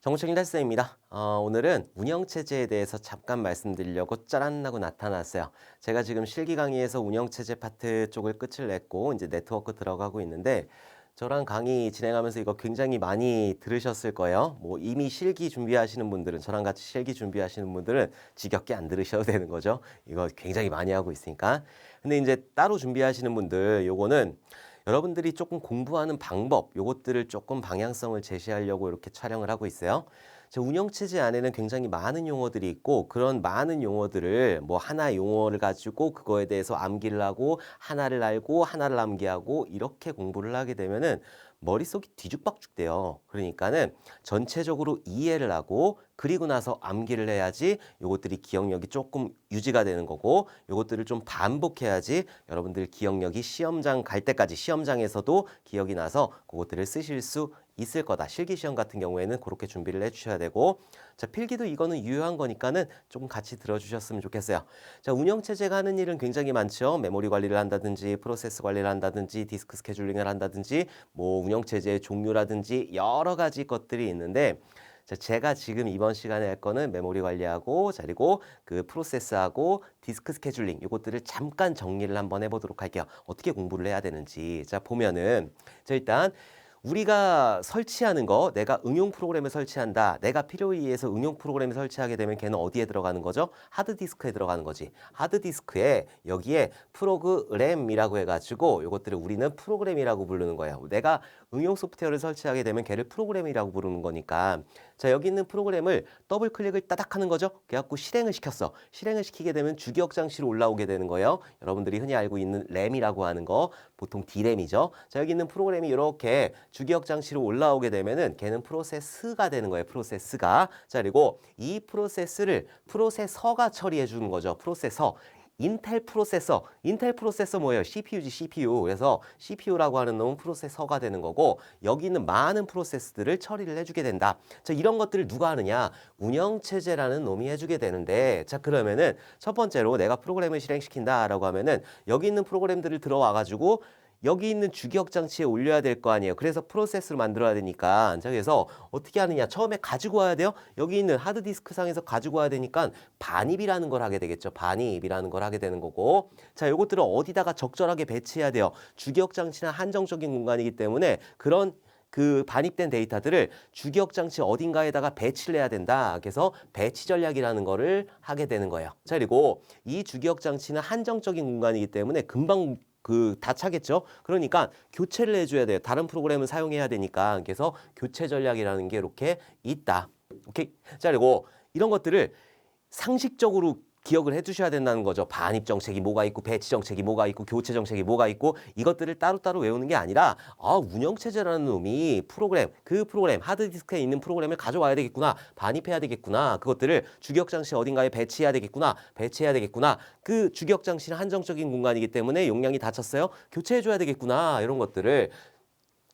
정보책임 달쌤입니다. 어, 오늘은 운영체제에 대해서 잠깐 말씀드리려고 짜란 하고 나타났어요. 제가 지금 실기 강의에서 운영체제 파트 쪽을 끝을 냈고 이제 네트워크 들어가고 있는데 저랑 강의 진행하면서 이거 굉장히 많이 들으셨을 거예요. 뭐 이미 실기 준비하시는 분들은 저랑 같이 실기 준비하시는 분들은 지겹게 안 들으셔도 되는 거죠. 이거 굉장히 많이 하고 있으니까. 근데 이제 따로 준비하시는 분들 요거는 여러분들이 조금 공부하는 방법 요것들을 조금 방향성을 제시하려고 이렇게 촬영을 하고 있어요. 제 운영체제 안에는 굉장히 많은 용어들이 있고 그런 많은 용어들을 뭐 하나 용어를 가지고 그거에 대해서 암기를 하고 하나를 알고 하나를 암기하고 이렇게 공부를 하게 되면은 머릿속이 뒤죽박죽 돼요. 그러니까는 전체적으로 이해를 하고 그리고 나서 암기를 해야지 요것들이 기억력이 조금 유지가 되는 거고 요것들을 좀 반복해야지 여러분들 기억력이 시험장 갈 때까지 시험장에서도 기억이 나서 그것들을 쓰실 수 있을 거다. 실기 시험 같은 경우에는 그렇게 준비를 해 주셔야 되고 자, 필기도 이거는 유효한 거니까는 조금 같이 들어 주셨으면 좋겠어요. 자, 운영 체제가 하는 일은 굉장히 많죠. 메모리 관리를 한다든지 프로세스 관리를 한다든지 디스크 스케줄링을 한다든지 뭐 운영 체제의 종류라든지 여러 가지 것들이 있는데 자, 제가 지금 이번 시간에 할 거는 메모리 관리하고 자, 그리고 그 프로세스하고 디스크 스케줄링 이것들을 잠깐 정리를 한번 해보도록 할게요. 어떻게 공부를 해야 되는지. 자, 보면은 자, 일단 우리가 설치하는 거 내가 응용 프로그램을 설치한다. 내가 필요에 의해서 응용 프로그램을 설치하게 되면 걔는 어디에 들어가는 거죠? 하드디스크에 들어가는 거지. 하드디스크에 여기에 프로그램이라고 해가지고 이것들을 우리는 프로그램이라고 부르는 거예요. 내가 응용 소프트웨어를 설치하게 되면 걔를 프로그램이라고 부르는 거니까 자 여기 있는 프로그램을 더블 클릭을 따닥 하는 거죠. 그래갖고 실행을 시켰어. 실행을 시키게 되면 주기억 장치로 올라오게 되는 거예요. 여러분들이 흔히 알고 있는 램이라고 하는 거 보통 D램이죠. 자 여기 있는 프로그램이 이렇게 주기억 장치로 올라오게 되면은 걔는 프로세스가 되는 거예요. 프로세스가. 자 그리고 이 프로세스를 프로세서가 처리해 주는 거죠. 프로세서. 인텔 프로세서, 인텔 프로세서 뭐예요? CPU지 CPU. 그래서 CPU라고 하는 놈은 프로세서가 되는 거고 여기 있는 많은 프로세스들을 처리를 해주게 된다. 자 이런 것들을 누가 하느냐? 운영체제라는 놈이 해주게 되는데 자 그러면은 첫 번째로 내가 프로그램을 실행시킨다라고 하면은 여기 있는 프로그램들을 들어와 가지고 여기 있는 주기억 장치에 올려야 될 거 아니에요. 그래서 프로세스를 만들어야 되니까. 자, 그래서 어떻게 하느냐. 처음에 가지고 와야 돼요. 여기 있는 하드디스크 상에서 가지고 와야 되니까 반입이라는 걸 하게 되겠죠. 반입이라는 걸 하게 되는 거고. 자, 요것들을 어디다가 적절하게 배치해야 돼요. 주기억 장치는 한정적인 공간이기 때문에 그런 그 반입된 데이터들을 주기억 장치 어딘가에다가 배치를 해야 된다. 그래서 배치 전략이라는 거를 하게 되는 거예요. 자, 그리고 이 주기억 장치는 한정적인 공간이기 때문에 금방 그 다 차겠죠. 그러니까 교체를 해줘야 돼요. 다른 프로그램을 사용해야 되니까. 그래서 교체 전략이라는 게 이렇게 있다. 오케이. 자 그리고 이런 것들을 상식적으로 기억을 해두셔야 된다는 거죠. 반입 정책이 뭐가 있고 배치 정책이 뭐가 있고 교체 정책이 뭐가 있고 이것들을 따로따로 외우는 게 아니라 아 운영 체제라는 놈이 프로그램 그 프로그램 하드디스크에 있는 프로그램을 가져와야 되겠구나 반입해야 되겠구나 그것들을 주기억 장치 어딘가에 배치해야 되겠구나 배치해야 되겠구나 그 주기억 장치는 한정적인 공간이기 때문에 용량이 닫혔어요 교체해줘야 되겠구나 이런 것들을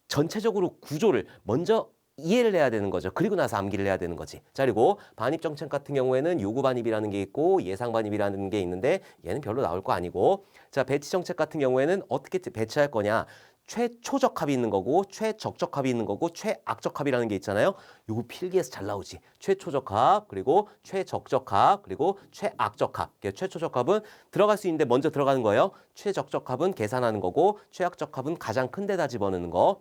전체적으로 구조를 먼저 이해를 해야 되는 거죠. 그리고 나서 암기를 해야 되는 거지. 자, 그리고 반입 정책 같은 경우에는 요구 반입이라는 게 있고 예상 반입이라는 게 있는데 얘는 별로 나올 거 아니고 자, 배치 정책 같은 경우에는 어떻게 배치할 거냐? 최초적 합이 있는 거고 최적적 합이 있는 거고 최악적 합이라는 게 있잖아요. 요거 필기에서 잘 나오지. 최초적 합 그리고 최적적 합 그리고 최악적 합. 최초적 합은 들어갈 수 있는데 먼저 들어가는 거예요. 최적적 합은 계산하는 거고 최악적 합은 가장 큰 데다 집어넣는 거.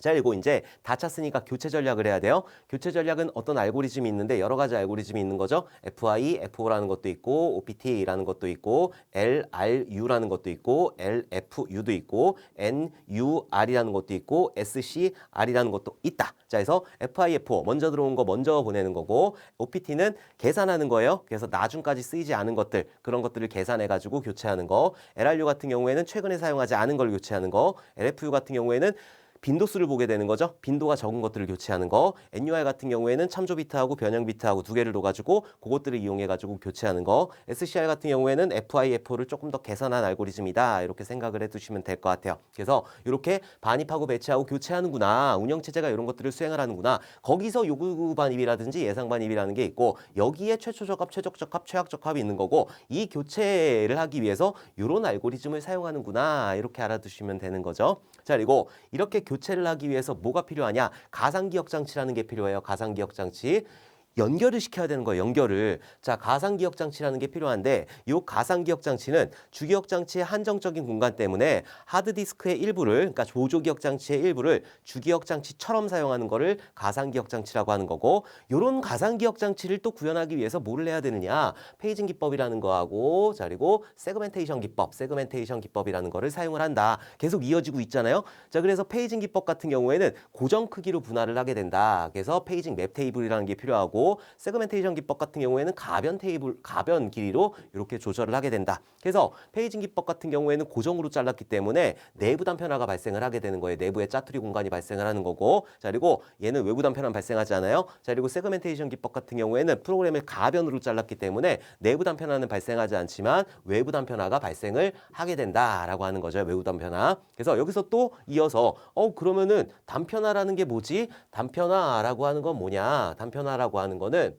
자, 그리고 이제 다 찼으니까 교체 전략을 해야 돼요. 교체 전략은 어떤 알고리즘이 있는데 여러 가지 알고리즘이 있는 거죠. FI, F5라는 것도 있고 OPT라는 것도 있고 LRU라는 것도 있고 LFU도 있고 NUR이라는 것도 있고 SCR이라는 것도 있다. 자, 그래서 FI, F5 먼저 들어온 거 먼저 보내는 거고 OPT는 계산하는 거예요. 그래서 나중까지 쓰이지 않은 것들 그런 것들을 계산해 가지고 교체하는 거. LRU 같은 경우에는 최근에 사용하지 않은 걸 교체하는 거. LFU 같은 경우에는 빈도수를 보게 되는 거죠. 빈도가 적은 것들을 교체하는 거. NUR 같은 경우에는 참조 비트하고 변형 비트하고 두 개를 둬가지고 그것들을 이용해가지고 교체하는 거. SCR 같은 경우에는 FIFO를 조금 더 계산한 알고리즘이다. 이렇게 생각을 해두시면 될 것 같아요. 그래서 이렇게 반입하고 배치하고 교체하는구나. 운영체제가 이런 것들을 수행을 하는구나. 거기서 요구 반입이라든지 예상 반입이라는 게 있고 여기에 최초적합, 최적적합, 최악적합이 있는 거고 이 교체를 하기 위해서 이런 알고리즘을 사용하는구나. 이렇게 알아두시면 되는 거죠. 자 그리고 이렇게 교체를 하기 위해서 뭐가 필요하냐? 가상기억 장치라는 게 필요해요. 가상기억 장치. 연결을 시켜야 되는 거예요. 연결을. 자, 가상기억 장치라는 게 필요한데 이 가상기억 장치는 주기억 장치의 한정적인 공간 때문에 하드디스크의 일부를 그러니까 보조기억 장치의 일부를 주기억 장치처럼 사용하는 거를 가상기억 장치라고 하는 거고 요런 가상기억 장치를 또 구현하기 위해서 뭐를 해야 되느냐? 페이징 기법이라는 거하고 자 그리고 세그멘테이션 기법, 세그멘테이션 기법이라는 거를 사용을 한다. 계속 이어지고 있잖아요. 자, 그래서 페이징 기법 같은 경우에는 고정 크기로 분할을 하게 된다. 그래서 페이징 맵 테이블이라는 게 필요하고 세그멘테이션 기법 같은 경우에는 가변 테이블, 가변 길이로 이렇게 조절을 하게 된다. 그래서 페이징 기법 같은 경우에는 고정으로 잘랐기 때문에 내부 단편화가 발생을 하게 되는 거예요. 내부에 짜투리 공간이 발생을 하는 거고. 자, 그리고 얘는 외부 단편화 발생하지 않아요. 자, 그리고 세그멘테이션 기법 같은 경우에는 프로그램을 가변으로 잘랐기 때문에 내부 단편화는 발생하지 않지만 외부 단편화가 발생을 하게 된다라고 하는 거죠. 외부 단편화. 그래서 여기서 또 이어서 어 그러면은 단편화라는 게 뭐지? 단편화라고 하는 건 뭐냐? 단편화라고 하는 거는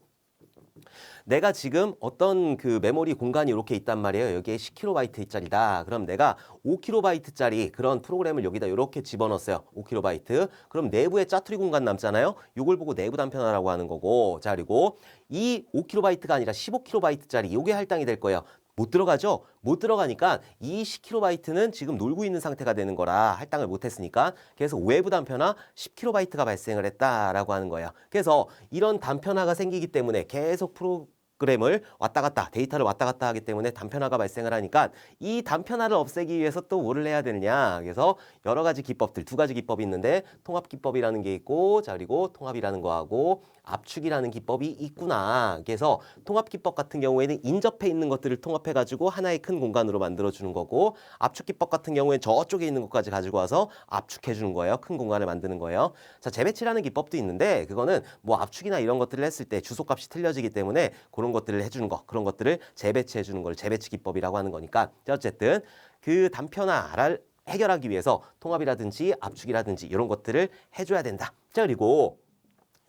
내가 지금 어떤 그 메모리 공간이 이렇게 있단 말이에요. 여기에 10kb짜리다. 그럼 내가 5kb짜리 그런 프로그램을 여기다 이렇게 집어넣었어요. 5kb. 그럼 내부에 짜투리 공간 남잖아요. 이걸 보고 내부 단편화라고 하는 거고. 자, 그리고 이 5kb가 아니라 15kb짜리 요게 할당이 될 거예요. 못 들어가죠? 못 들어가니까 이 10kb는 지금 놀고 있는 상태가 되는 거라 할당을 못 했으니까 그래서 외부 단편화 10kb가 발생을 했다라고 하는 거예요. 그래서 이런 단편화가 생기기 때문에 계속 프로 그램을 왔다 갔다 데이터를 왔다 갔다 하기 때문에 단편화가 발생을 하니까 이 단편화를 없애기 위해서 또 뭐를 해야 되느냐 그래서 여러 가지 기법들 두 가지 기법이 있는데 통합 기법이라는 게 있고 자 그리고 통합이라는 거하고 압축이라는 기법이 있구나. 그래서 통합 기법 같은 경우에는 인접해 있는 것들을 통합해 가지고 하나의 큰 공간으로 만들어 주는 거고 압축 기법 같은 경우에는 저쪽에 있는 것까지 가지고 와서 압축해 주는 거예요. 큰 공간을 만드는 거예요. 자, 재배치라는 기법도 있는데 그거는 뭐 압축이나 이런 것들을 했을 때 주소값이 틀려지기 때문에 그런 것들을 해 주는 거. 그런 것들을 재배치해 주는 걸 재배치 기법이라고 하는 거니까. 자, 어쨌든 그 단편화를 해결하기 위해서 통합이라든지 압축이라든지 이런 것들을 해줘야 된다. 자, 그리고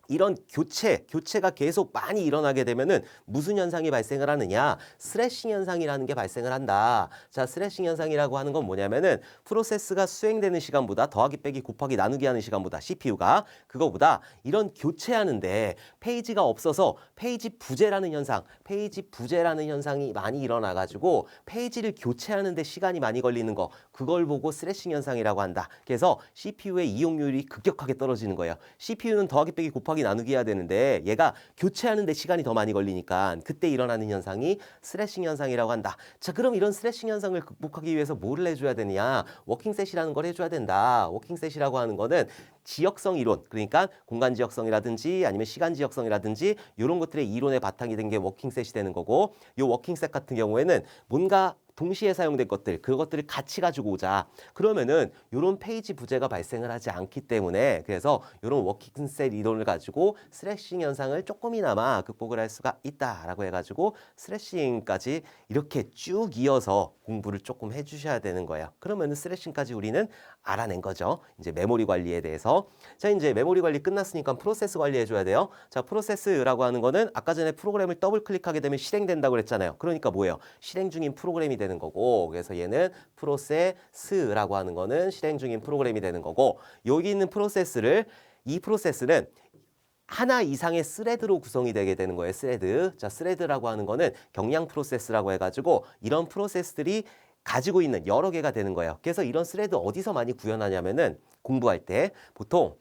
이런 교체, 교체가 계속 많이 일어나게 되면은 무슨 현상이 발생을 하느냐? 스레싱 현상이라는 게 발생을 한다. 자, 스레싱 현상이라고 하는 건 뭐냐면은 프로세스가 수행되는 시간보다 더하기 빼기 곱하기 나누기 하는 시간보다 CPU가 그거보다 이런 교체하는데 페이지가 없어서 페이지 부재라는 현상, 페이지 부재라는 현상이 많이 일어나 가지고 페이지를 교체하는데 시간이 많이 걸리는 거 그걸 보고 스레싱 현상이라고 한다. 그래서 CPU의 이용률이 급격하게 떨어지는 거예요. CPU는 더하기 빼기 곱하기 나누기 해야 되는데 얘가 교체하는 데 시간이 더 많이 걸리니까 그때 일어나는 현상이 스레싱 현상이라고 한다. 자, 그럼 이런 스레싱 현상을 극복하기 위해서 뭐를 해줘야 되느냐? 워킹셋이라는 걸 해줘야 된다. 워킹셋이라고 하는 거는 지역성 이론, 그러니까 공간 지역성이라든지 아니면 시간 지역성이라든지 이런 것들의 이론의 바탕이 된 게 워킹셋이 되는 거고 이 워킹셋 같은 경우에는 뭔가 동시에 사용된 것들 그것들을 같이 가지고 오자. 그러면은 이런 페이지 부재가 발생을 하지 않기 때문에 그래서 이런 워킹셋 이론을 가지고 스레싱 현상을 조금이나마 극복을 할 수가 있다라고 해가지고 스레싱까지 이렇게 쭉 이어서 공부를 조금 해주셔야 되는 거예요. 그러면은 스레싱까지 우리는 알아낸 거죠. 이제 메모리 관리에 대해서 자 이제 메모리 관리 끝났으니까 프로세스 관리해 줘야 돼요 자 프로세스라고 하는 거는 아까 전에 프로그램을 더블 클릭하게 되면 실행된다고 그랬잖아요 그러니까 뭐예요 실행 중인 프로그램이 되는 거고 그래서 얘는 프로세스라고 하는 거는 실행 중인 프로그램이 되는 거고 여기 있는 프로세스를 이 프로세스는 하나 이상의 스레드로 구성이 되게 되는 거예요. 스레드. 자, 스레드라고 하는 거는 경량 프로세스라고 해가지고 이런 프로세스들이 가지고 있는 여러 개가 되는 거예요. 그래서 이런 스레드 어디서 많이 구현하냐면은 공부할 때 보통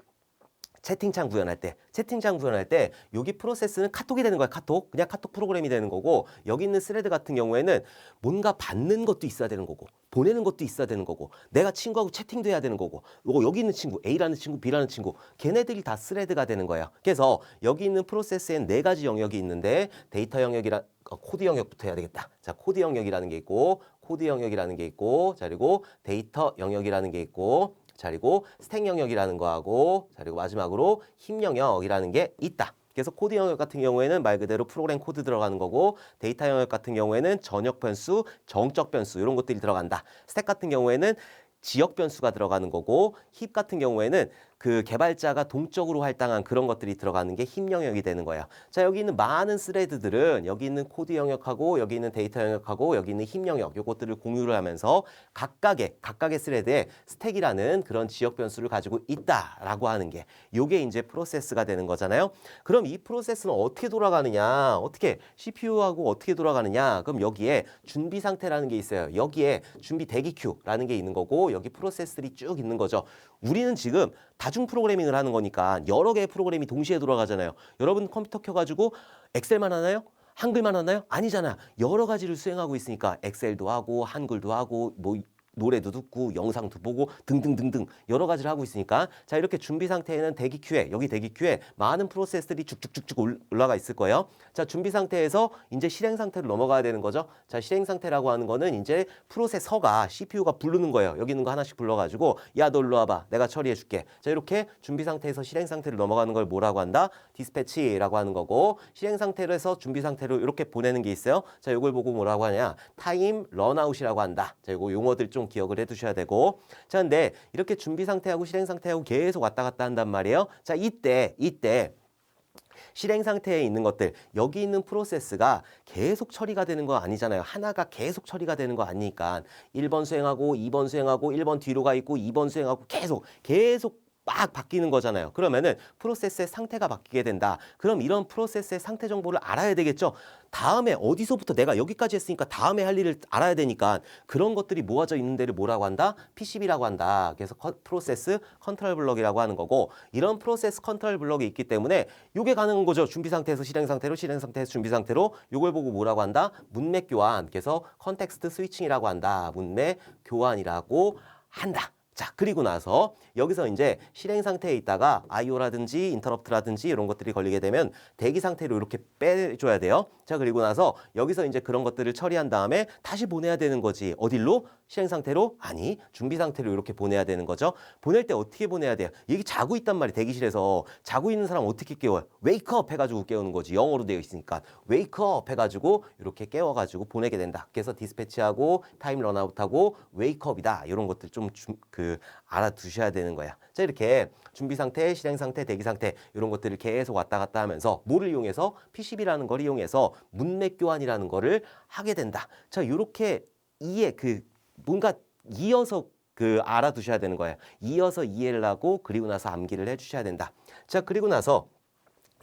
채팅창 구현할 때, 채팅창 구현할 때 여기 프로세스는 카톡이 되는 거야. 카톡. 그냥 카톡 프로그램이 되는 거고 여기 있는 스레드 같은 경우에는 뭔가 받는 것도 있어야 되는 거고 보내는 것도 있어야 되는 거고 내가 친구하고 채팅도 해야 되는 거고 요거 여기 있는 친구 A라는 친구 B라는 친구 걔네들이 다 스레드가 되는 거예요. 그래서 여기 있는 프로세스엔 네 가지 영역이 있는데 데이터 영역이라 어, 코드 영역부터 해야 되겠다. 자, 코드 영역이라는 게 있고 코드 영역이라는 게 있고 자 그리고 데이터 영역이라는 게 있고 자 그리고 스택 영역이라는 거하고 자 그리고 마지막으로 힘 영역이라는 게 있다. 그래서 코드 영역 같은 경우에는 말 그대로 프로그램 코드 들어가는 거고 데이터 영역 같은 경우에는 전역 변수, 정적 변수 이런 것들이 들어간다. 스택 같은 경우에는 지역 변수가 들어가는 거고 힙 같은 경우에는 그 개발자가 동적으로 할당한 그런 것들이 들어가는 게 힘 영역이 되는 거예요. 자, 여기 있는 많은 스레드들은 여기 있는 코드 영역하고 여기 있는 데이터 영역하고 여기 있는 힘 영역 요것들을 공유를 하면서 각각의 각각의 스레드에 스택이라는 그런 지역 변수를 가지고 있다라고 하는 게 요게 이제 프로세스가 되는 거잖아요. 그럼 이 프로세스는 어떻게 돌아가느냐? 어떻게 CPU하고 어떻게 돌아가느냐? 그럼 여기에 준비 상태라는 게 있어요. 여기에 준비 대기 큐라는 게 있는 거고 여기 프로세스들이 쭉 있는 거죠. 우리는 지금 다중 프로그래밍을 하는 거니까 여러 개의 프로그램이 동시에 돌아가잖아요. 여러분 컴퓨터 켜가지고 엑셀만 하나요? 한글만 하나요? 아니잖아. 여러 가지를 수행하고 있으니까 엑셀도 하고 한글도 하고 뭐 노래도 듣고 영상도 보고 등등등등 여러 가지를 하고 있으니까 자 이렇게 준비 상태에는 대기 큐에 여기 대기 큐에 많은 프로세스들이 쭉쭉쭉쭉 올- 올라가 있을 거예요. 자 준비 상태에서 이제 실행 상태로 넘어가야 되는 거죠. 자 실행 상태라고 하는 거는 이제 프로세서가 CPU가 부르는 거예요. 여기 있는 거 하나씩 불러가지고 야 너 일로 와봐 내가 처리해 줄게. 자 이렇게 준비 상태에서 실행 상태로 넘어가는 걸 뭐라고 한다? 디스패치라고 하는 거고 실행 상태에서 준비 상태로 이렇게 보내는 게 있어요. 자 이걸 보고 뭐라고 하냐? 타임 런아웃이라고 한다. 자 이거 용어들 좀 기억을 해두셔야 되고 자 근데 이렇게 준비 상태하고 실행 상태하고 계속 왔다 갔다 한단 말이에요. 자 이때 이때 실행 상태에 있는 것들 여기 있는 프로세스가 계속 처리가 되는 거 아니잖아요. 하나가 계속 처리가 되는 거 아니니까 1번 수행하고 2번 수행하고 1번 뒤로 가 있고 2번 수행하고 계속 계속 막 바뀌는 거잖아요. 그러면은 프로세스의 상태가 바뀌게 된다. 그럼 이런 프로세스의 상태 정보를 알아야 되겠죠. 다음에 어디서부터 내가 여기까지 했으니까 다음에 할 일을 알아야 되니까 그런 것들이 모아져 있는 데를 뭐라고 한다? PCB라고 한다. 그래서 컨- 프로세스 컨트롤 블럭이라고 하는 거고 이런 프로세스 컨트롤 블럭이 있기 때문에 요게 가능한 거죠. 준비 상태에서 실행 상태로 실행 상태에서 준비 상태로 요걸 보고 뭐라고 한다? 문맥 교환. 그래서 컨텍스트 스위칭이라고 한다. 문맥 교환이라고 한다. 자, 그리고 나서 여기서 이제 실행 상태에 있다가 IO라든지 인터럽트라든지 이런 것들이 걸리게 되면 대기 상태로 이렇게 빼줘야 돼요. 자, 그리고 나서 여기서 이제 그런 것들을 처리한 다음에 다시 보내야 되는 거지. 어딜로? 실행 상태로? 아니, 준비 상태로 이렇게 보내야 되는 거죠. 보낼 때 어떻게 보내야 돼요? 이게 자고 있단 말이 대기실에서 자고 있는 사람 어떻게 깨워요? 웨이크업 해가지고 깨우는 거지. 영어로 되어 있으니까 웨이크업 해가지고 이렇게 깨워가지고 보내게 된다. 그래서 디스패치하고 타임 런아웃하고 웨이크업이다. 이런 것들 좀 그 알아두셔야 되는 거야. 자 이렇게 준비 상태, 실행 상태, 대기 상태 이런 것들을 계속 왔다 갔다 하면서 뭐를 이용해서 PCB라는 걸 이용해서 문맥 교환이라는 거를 하게 된다. 자 이렇게 이해 그 뭔가 이어서 그 알아두셔야 되는 거예요. 이어서 이해를 하고 그리고 나서 암기를 해주셔야 된다. 자 그리고 나서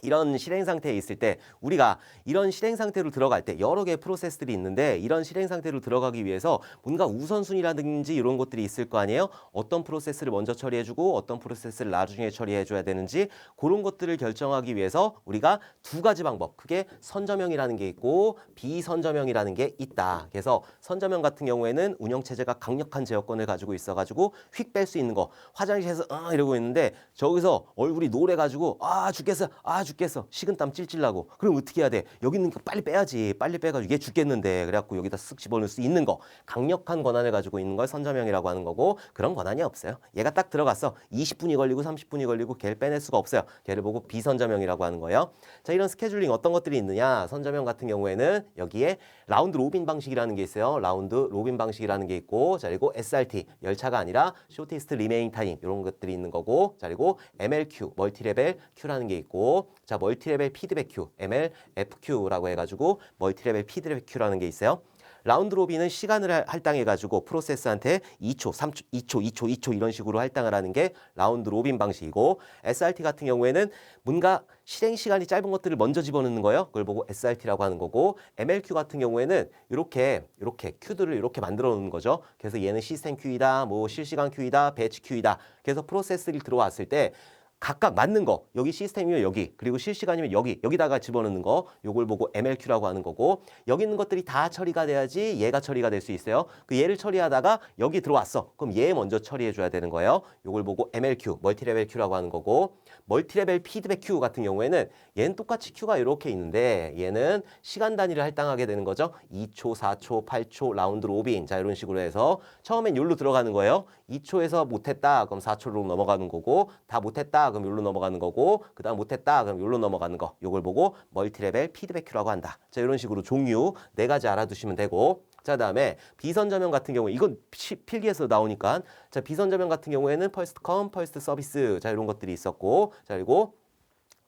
이런 실행 상태에 있을 때 우리가 이런 실행 상태로 들어갈 때 여러 개의 프로세스들이 있는데 이런 실행 상태로 들어가기 위해서 뭔가 우선순위라든지 이런 것들이 있을 거 아니에요? 어떤 프로세스를 먼저 처리해주고 어떤 프로세스를 나중에 처리해줘야 되는지 그런 것들을 결정하기 위해서 우리가 두 가지 방법 크게 선점형이라는 게 있고 비선점형이라는 게 있다. 그래서 선점형 같은 경우에는 운영체제가 강력한 제어권을 가지고 있어가지고 휙 뺄 수 있는 거 화장실에서 어 이러고 있는데 저기서 얼굴이 노래가지고 아 죽겠어 아 죽겠어 식은땀 찔찔 나고 그럼 어떻게 해야 돼? 여기 있는 거 빨리 빼야지. 빨리 빼가지고 얘 죽겠는데. 그래갖고 여기다 쓱 집어넣을 수 있는 거. 강력한 권한을 가지고 있는 걸 선점형이라고 하는 거고 그런 권한이 없어요. 얘가 딱 들어갔어 20분이 걸리고 30분이 걸리고 걔를 빼낼 수가 없어요. 걔를 보고 비선점형이라고 하는 거예요. 자 이런 스케줄링 어떤 것들이 있느냐? 선점형 같은 경우에는 여기에 라운드 로빈 방식이라는 게 있어요. 라운드 로빈 방식이라는 게 있고 자 그리고 SRT 열차가 아니라 쇼티스트 리메인 타임. 이런 것들이 있는 거고 자 그리고 MLQ 멀티레벨 Q라는 게 있고 자 멀티레벨 피드백 Q ML FQ라고 해가지고 멀티레벨 피드백 Q라는 게 있어요. 라운드 로빈은 시간을 할- 할당해가지고 프로세스한테 2초, 3초, 2초, 2초, 2초 이런 식으로 할당을 하는 게 라운드 로빈 방식이고 SRT 같은 경우에는 뭔가 실행 시간이 짧은 것들을 먼저 집어넣는 거예요. 그걸 보고 SRT라고 하는 거고 MLQ 같은 경우에는 이렇게 이렇게 큐들을 이렇게 만들어 놓는 거죠. 그래서 얘는 시스템 큐이다, 뭐 실시간 큐이다, 배치 큐이다. 그래서 프로세스를 들어왔을 때 각각 맞는 거. 여기 시스템이면 여기 그리고 실시간이면 여기. 여기다가 집어넣는 거. 요걸 보고 MLQ라고 하는 거고. 여기 있는 것들이 다 처리가 돼야지 얘가 처리가 될 수 있어요. 그 얘를 처리하다가 여기 들어왔어. 그럼 얘 먼저 처리해 줘야 되는 거예요. 요걸 보고 MLQ 멀티레벨 Q라고 하는 거고. 멀티레벨 피드백 Q 같은 경우에는 얘는 똑같이 Q가 이렇게 있는데 얘는 시간 단위를 할당하게 되는 거죠. 2초 4초 8초 라운드 로빈 자 이런 식으로 해서 처음엔 요로 들어가는 거예요 2초에서 못했다 그럼 4초로 넘어가는 거고 다 못했다 그럼 여기로 넘어가는 거고 그 다음 못했다 그럼 여기로 넘어가는 거. 요걸 보고 멀티레벨 피드백 큐라고 한다. 자 이런 식으로 종류 네 가지 알아두시면 되고. 자 다음에 비선저명 같은 경우 이건 피- 필기에서 나오니까. 자 비선저명 같은 경우에는 퍼스트 컴 퍼스트 서비스 자 이런 것들이 있었고. 자 그리고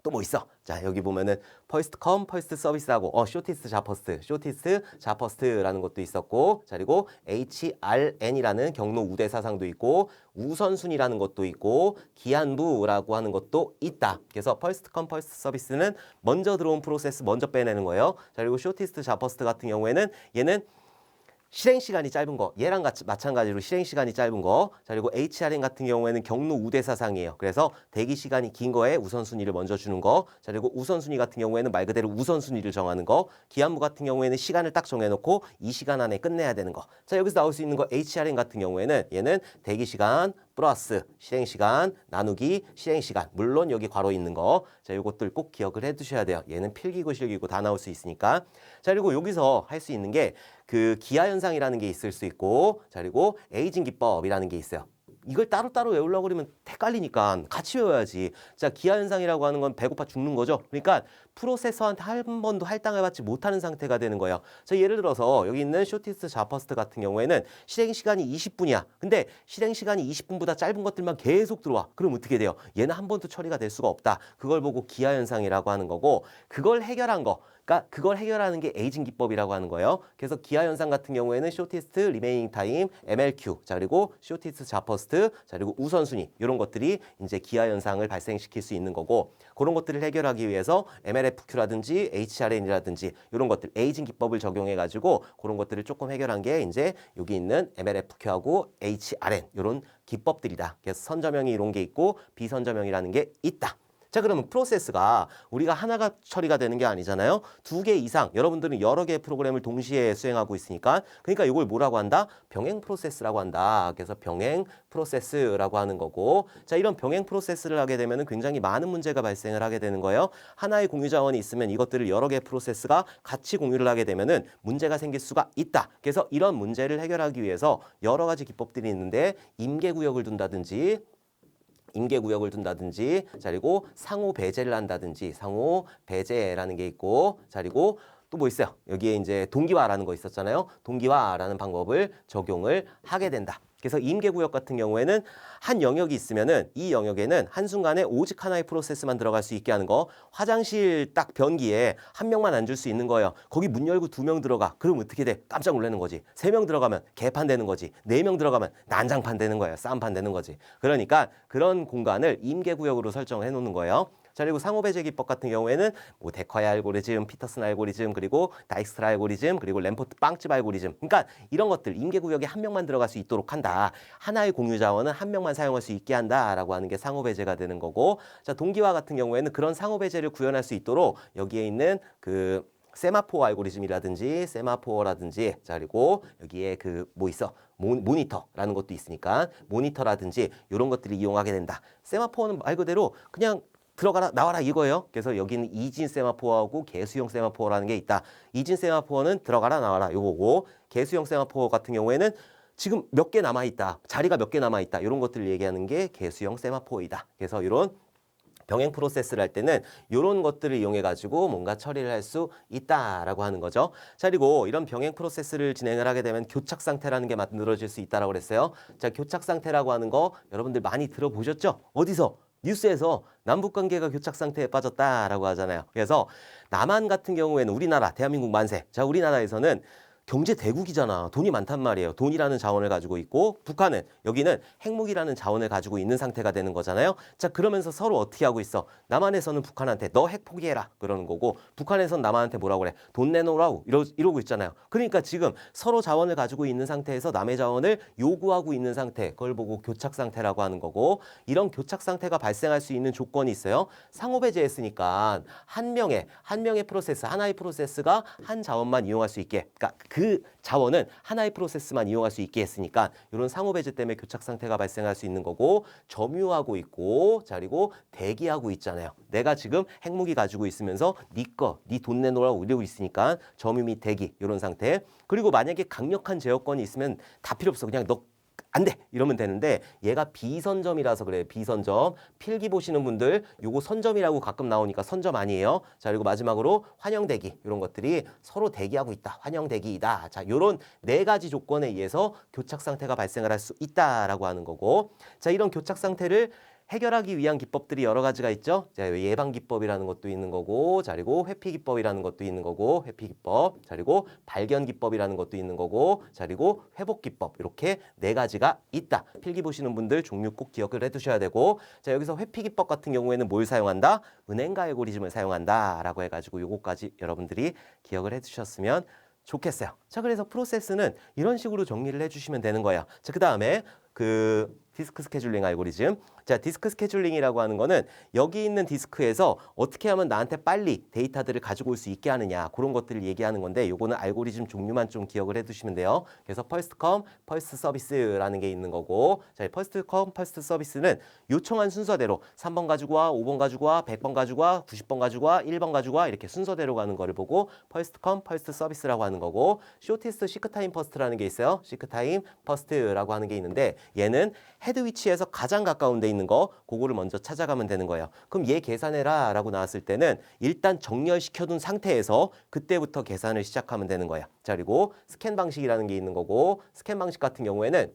또 뭐 있어? 자 여기 보면은 퍼스트 컴 퍼스트 서비스하고 어 쇼티스트 자퍼스트 쇼티스트 자퍼스트라는 것도 있었고 자 그리고 HRN이라는 경로 우대 사상도 있고 우선순위라는 것도 있고 기한부라고 하는 것도 있다. 그래서 퍼스트 컴 퍼스트 서비스는 먼저 들어온 프로세스 먼저 빼내는 거예요. 자 그리고 쇼티스트 자퍼스트 같은 경우에는 얘는 실행 시간이 짧은 거 얘랑 같이 마찬가지로 실행 시간이 짧은 거. 자 그리고 HRN 같은 경우에는 경로 우대 사상이에요. 그래서 대기 시간이 긴 거에 우선순위를 먼저 주는 거. 자 그리고 우선순위 같은 경우에는 말 그대로 우선순위를 정하는 거. 기한부 같은 경우에는 시간을 딱 정해놓고 이 시간 안에 끝내야 되는 거. 자 여기서 나올 수 있는 거 HRN 같은 경우에는 얘는 대기 시간 플러스 실행 시간 나누기 실행 시간. 물론 여기 괄호 있는 거. 자 요것들 꼭 기억을 해 두셔야 돼요. 얘는 필기고 실기고 다 나올 수 있으니까. 자 그리고 여기서 할 수 있는 게 그 기하 현상이라는 게 있을 수 있고 자 그리고 에이징 기법이라는 게 있어요. 이걸 따로따로 외우려고 그러면 헷갈리니까 같이 외워야지. 자, 기하 현상이라고 하는 건 배고파 죽는 거죠. 그러니까 프로세서한테 한 번도 할당을 받지 못하는 상태가 되는 거예요. 자, 예를 들어서 여기 있는 쇼티스트 자퍼스트 같은 경우에는 실행 시간이 20분이야. 근데 실행 시간이 20분보다 짧은 것들만 계속 들어와. 그럼 어떻게 돼요? 얘는 한 번도 처리가 될 수가 없다. 그걸 보고 기하 현상이라고 하는 거고 그걸 해결한 거 그러니까 그걸 해결하는 게 에이징 기법이라고 하는 거예요. 그래서 기하 현상 같은 경우에는 쇼티스트 리메이닝 타임, MLQ, 자 그리고 쇼티스트 자퍼스트, 자 그리고 우선순위 이런 것들이 이제 기하 현상을 발생시킬 수 있는 거고 그런 것들을 해결하기 위해서 MLFQ라든지 HRN이라든지 이런 것들 에이징 기법을 적용해 가지고 그런 것들을 조금 해결한 게 이제 여기 있는 MLFQ하고 HRN 이런 기법들이다. 그래서 선저명이 이런 게 있고 비선저명이라는 게 있다. 자 그러면 프로세스가 우리가 하나가 처리가 되는 게 아니잖아요. 두 개 이상 여러분들은 여러 개의 프로그램을 동시에 수행하고 있으니까 그러니까 이걸 뭐라고 한다? 병행 프로세스라고 한다. 그래서 병행 프로세스라고 하는 거고 자 이런 병행 프로세스를 하게 되면 굉장히 많은 문제가 발생을 하게 되는 거예요. 하나의 공유 자원이 있으면 이것들을 여러 개의 프로세스가 같이 공유를 하게 되면은 문제가 생길 수가 있다. 그래서 이런 문제를 해결하기 위해서 여러 가지 기법들이 있는데 임계 구역을 둔다든지 임계 구역을 둔다든지 자 그리고 상호 배제를 한다든지 상호 배제라는 게 있고 자 그리고 또 뭐 있어요? 여기에 이제 동기화라는 거 있었잖아요. 동기화라는 방법을 적용을 하게 된다 그래서 임계 구역 같은 경우에는 한 영역이 있으면은 이 영역에는 한순간에 오직 하나의 프로세스만 들어갈 수 있게 하는 거 화장실 딱 변기에 한 명만 앉을 수 있는 거예요. 거기 문 열고 두 명 들어가. 그럼 어떻게 돼? 깜짝 놀라는 거지. 세 명 들어가면 개판 되는 거지. 네 명 들어가면 난장판 되는 거예요. 싸움판 되는 거지. 그러니까 그런 공간을 임계 구역으로 설정을 해 놓는 거예요 자 그리고 상호 배제 기법 같은 경우에는 뭐 데커의 알고리즘, 피터슨 알고리즘, 그리고 다익스트라 알고리즘, 그리고 램포트 빵집 알고리즘. 그러니까 이런 것들 임계 구역에 한 명만 들어갈 수 있도록 한다. 하나의 공유 자원은 한 명만 사용할 수 있게 한다라고 하는 게 상호 배제가 되는 거고. 자 동기화 같은 경우에는 그런 상호 배제를 구현할 수 있도록 여기에 있는 그 세마포 알고리즘이라든지 세마포라든지 자 그리고 여기에 그 뭐 있어 모, 모니터라는 것도 있으니까 모니터라든지 이런 것들을 이용하게 된다. 세마포는 말 그대로 그냥 들어가라 나와라 이거예요. 그래서 여기는 이진 세마포하고 개수형 세마포라는 게 있다. 이진 세마포는 들어가라 나와라 요거고 개수형 세마포 같은 경우에는 지금 몇 개 남아 있다. 자리가 몇 개 남아 있다. 이런 것들을 얘기하는 게 개수형 세마포이다. 그래서 이런 병행 프로세스를 할 때는 이런 것들을 이용해 가지고 뭔가 처리를 할 수 있다라고 하는 거죠. 자 그리고 이런 병행 프로세스를 진행을 하게 되면 교착 상태라는 게 만들어질 수 있다라고 그랬어요. 자 교착 상태라고 하는 거 여러분들 많이 들어보셨죠? 어디서? 뉴스에서 남북 관계가 교착 상태에 빠졌다라고 하잖아요. 그래서 남한 같은 경우에는 우리나라 대한민국 만세. 자 우리나라에서는 경제 대국이잖아. 돈이 많단 말이에요. 돈이라는 자원을 가지고 있고 북한은 여기는 핵무기라는 자원을 가지고 있는 상태가 되는 거잖아요. 자 그러면서 서로 어떻게 하고 있어? 남한에서는 북한한테 너 핵 포기해라 그러는 거고 북한에서는 남한한테 뭐라고 그래? 돈 내놓으라고 이러, 이러고 있잖아요. 그러니까 지금 서로 자원을 가지고 있는 상태에서 남의 자원을 요구하고 있는 상태 그걸 보고 교착 상태라고 하는 거고 이런 교착 상태가 발생할 수 있는 조건이 있어요. 상호배제했으니까 한 명의 한 명의 프로세스 하나의 프로세스가 한 자원만 이용할 수 있게 그러니까 그 자원은 하나의 프로세스만 이용할 수 있게 했으니까 이런 상호 배제 때문에 교착 상태가 발생할 수 있는 거고 점유하고 있고 자 그리고 대기하고 있잖아요. 내가 지금 핵무기 가지고 있으면서 네 거, 네돈 내놓으라고 이러고 있으니까 점유 및 대기 이런 상태. 그리고 만약에 강력한 제어권이 있으면 다 필요 없어. 그냥 너 안 돼! 이러면 되는데 얘가 비선점이라서 그래요. 비선점. 필기 보시는 분들 요거 선점이라고 가끔 나오니까 선점 아니에요. 자, 그리고 마지막으로 환영대기 이런 것들이 서로 대기하고 있다. 환영대기이다. 자, 요런 네 가지 조건에 의해서 교착 상태가 발생을 할 수 있다라고 하는 거고 자, 이런 교착 상태를 해결하기 위한 기법들이 여러 가지가 있죠. 자, 예방 기법이라는 것도 있는 거고, 자, 그리고 회피 기법이라는 것도 있는 거고, 회피 기법, 자, 그리고 발견 기법이라는 것도 있는 거고, 자, 그리고 회복 기법 이렇게 네 가지가 있다. 필기 보시는 분들 종류 꼭 기억을 해두셔야 되고, 자, 여기서 회피 기법 같은 경우에는 뭘 사용한다? 은행가 알고리즘을 사용한다라고 해가지고 요거까지 여러분들이 기억을 해두셨으면 좋겠어요. 자, 그래서 프로세스는 이런 식으로 정리를 해주시면 되는 거예요. 자, 그 다음에 그 디스크 스케줄링 알고리즘. 자, 디스크 스케줄링이라고 하는 거는 여기 있는 디스크에서 어떻게 하면 나한테 빨리 데이터들을 가지고 올 수 있게 하느냐 그런 것들을 얘기하는 건데 요거는 알고리즘 종류만 좀 기억을 해두시면 돼요. 그래서 퍼스트 컴, 퍼스트 서비스라는 게 있는 거고 자, 퍼스트 컴, 퍼스트 서비스는 요청한 순서대로 3번 가지고 와, 5번 가지고 와, 100번 가지고 와, 90번 가지고 와, 1번 가지고 와 이렇게 순서대로 가는 거를 보고 퍼스트 컴, 퍼스트 서비스라고 하는 거고 쇼티스트 시크 타임 퍼스트라는 게 있어요. 시크 타임 퍼스트라고 하는 게 있는데 얘는 헤드 위치에서 가장 가까운 데 있는 거 그거를 먼저 찾아가면 되는 거예요. 그럼 얘 계산해라 라고 나왔을 때는 일단 정렬시켜둔 상태에서 그때부터 계산을 시작하면 되는 거야. 자 그리고 스캔 방식이라는 게 있는 거고 스캔 방식 같은 경우에는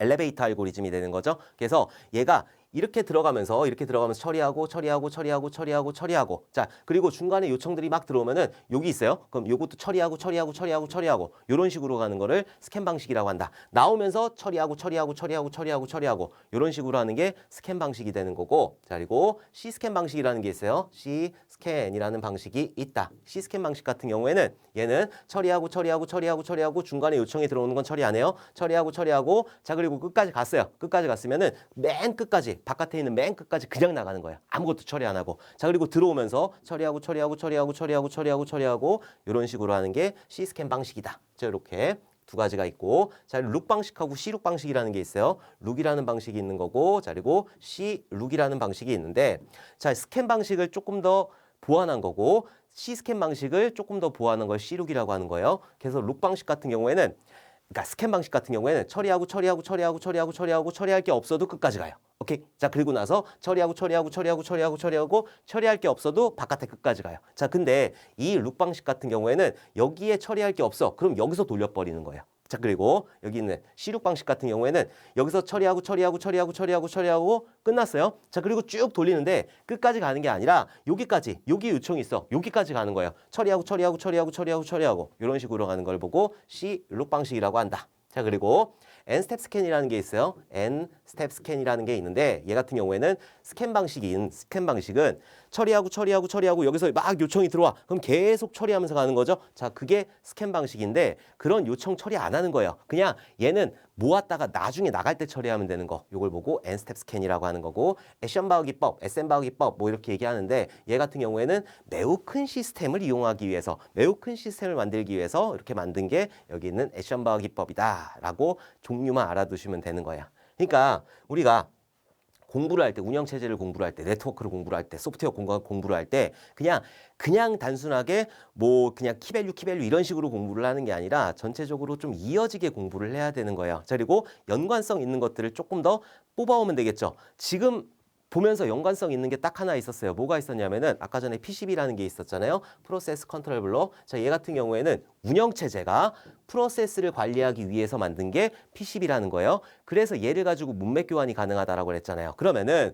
엘리베이터 알고리즘이 되는 거죠. 그래서 얘가 이렇게 들어가면서 이렇게 들어가면서 처리하고 처리하고 처리하고 처리하고 처리하고. 자 그리고 중간에 요청들이 막 들어오면은 여기 있어요? 그럼 요것도 처리하고 처리하고 처리하고 처리하고. 이런 식으로 가는 거를 스캔 방식이라고 한다. 나오면서 처리하고 처리하고 처리하고 처리하고 처리하고. 이런 식으로 하는 게 스캔 방식이 되는 거고. 자 그리고 C 스캔 방식이라는 게 있어요. C 스캔이라는 방식이 있다 C 스캔 방식 같은 경우에는 얘는 처리하고 처리하고 처리하고 처리하고 중간에 요청이 들어오는 건 처리 안 해요 처리하고 처리하고 자 그리고 끝까지 갔어요 끝까지 갔으면은 맨 끝까지 바깥에 있는 맨 끝까지 그냥 나가는 거예요. 아무것도 처리 안 하고. 자, 그리고 들어오면서 처리하고 처리하고 처리하고 처리하고 처리하고 처리하고 이런 식으로 하는 게 C스캔 방식이다. 자, 이렇게 두 가지가 있고 자, 룩 방식하고 C룩 방식이라는 게 있어요. 룩이라는 방식이 있는 거고 자, 그리고 C 룩이라는 방식이 있는데 자, 스캔 방식을 조금 더 보완한 거고 C 스캔 방식을 조금 더 보완한 걸 C룩이라고 하는 거예요. 그래서 룩 방식 같은 경우에는 그러니까 스캔 방식 같은 경우에는 처리하고 처리하고 처리하고 처리하고 처리하고 처리할 게 없어도 끝까지 가요. 오케이. 자, 그리고 나서 처리하고 처리하고 처리하고 처리하고 처리하고 처리할 게 없어도 바깥에 끝까지 가요. 자, 근데 이 룩 방식 같은 경우에는 여기에 처리할 게 없어. 그럼 여기서 돌려버리는 거예요. 자, 그리고 여기 있는 시룩 방식 같은 경우에는 여기서 처리하고 처리하고 처리하고 처리하고 처리하고 끝났어요. 자, 그리고 쭉 돌리는데 끝까지 가는 게 아니라 여기까지, 여기 요청이 있어. 여기까지 가는 거예요. 처리하고 처리하고 처리하고 처리하고 처리하고 이런 식으로 가는 걸 보고 시룩 방식이라고 한다. 자, 그리고 N 스텝 스캔이라는 게 있어요. N 스텝 스캔이라는 게 있는데 얘 같은 경우에는 스캔 방식인 스캔 방식은 처리하고 처리하고 처리하고 여기서 막 요청이 들어와. 그럼 계속 처리하면서 가는 거죠. 자, 그게 스캔 방식인데 그런 요청 처리 안 하는 거예요. 그냥 얘는 모았다가 나중에 나갈 때 처리하면 되는 거. 요걸 보고 N 스텝 스캔이라고 하는 거고 액션 바우 기법, 바우 기법 뭐 이렇게 얘기하는데 얘 같은 경우에는 매우 큰 시스템을 이용하기 위해서 매우 큰 시스템을 만들기 위해서 이렇게 만든 게 여기 있는 액션 바우 기법이다라고 종류만 알아두시면 되는 거야. 그러니까 우리가 공부를 할 때, 운영 체제를 공부를 할 때, 네트워크를 공부를 할 때, 소프트웨어 공부, 공부를 할 때 그냥 그냥 단순하게 뭐 그냥 키밸류 키밸류 이런 식으로 공부를 하는 게 아니라 전체적으로 좀 이어지게 공부를 해야 되는 거예요. 자, 그리고 연관성 있는 것들을 조금 더 뽑아오면 되겠죠. 지금 보면서 연관성 있는 게 딱 하나 있었어요. 뭐가 있었냐면은 아까 전에 PCB라는 게 있었잖아요. 프로세스 컨트롤 블록. 자, 얘 같은 경우에는 운영 체제가 프로세스를 관리하기 위해서 만든 게 PCB라는 거예요. 그래서 얘를 가지고 문맥 교환이 가능하다라고 그랬잖아요. 그러면은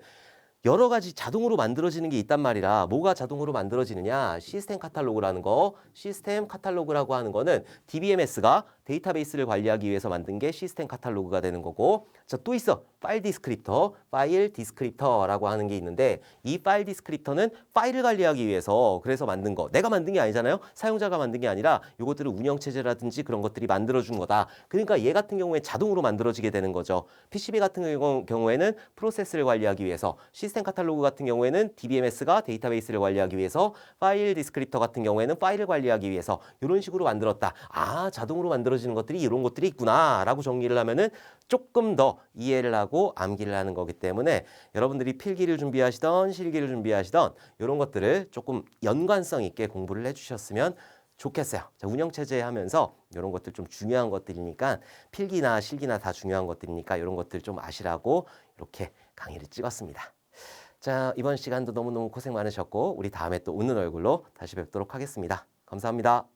여러 가지 자동으로 만들어지는 게 있단 말이라 뭐가 자동으로 만들어지느냐 시스템 카탈로그라는 거 시스템 카탈로그라고 하는 거는 DBMS가 데이터베이스를 관리하기 위해서 만든 게 시스템 카탈로그가 되는 거고 자 또 있어. 파일 디스크립터 파일 디스크립터라고 하는 게 있는데 이 파일 디스크립터는 파일을 관리하기 위해서 그래서 만든 거. 내가 만든 게 아니잖아요. 사용자가 만든 게 아니라 이것들을 운영 체제라든지 그런 것들이 만들어 준 거다. 그러니까 얘 같은 경우에 자동으로 만들어지게 되는 거죠. PCB 같은 경우에는 프로세스를 관리하기 위해서 시스템 카탈로그 같은 경우에는 DBMS가 데이터베이스를 관리하기 위해서 파일 디스크립터 같은 경우에는 파일을 관리하기 위해서 이런 식으로 만들었다. 아 자동으로 만들어지는 것들이 이런 것들이 있구나 라고 정리를 하면은 조금 더 이해를 하고 암기를 하는 거기 때문에 여러분들이 필기를 준비하시던 실기를 준비하시던 이런 것들을 조금 연관성 있게 공부를 해주셨으면 좋겠어요. 자, 운영체제 하면서 이런 것들 좀 중요한 것들이니까 필기나 실기나 다 중요한 것들이니까 이런 것들 좀 아시라고 이렇게 강의를 찍었습니다. 자, 이번 시간도 너무너무 고생 많으셨고 우리 다음에 또 웃는 얼굴로 다시 뵙도록 하겠습니다. 감사합니다.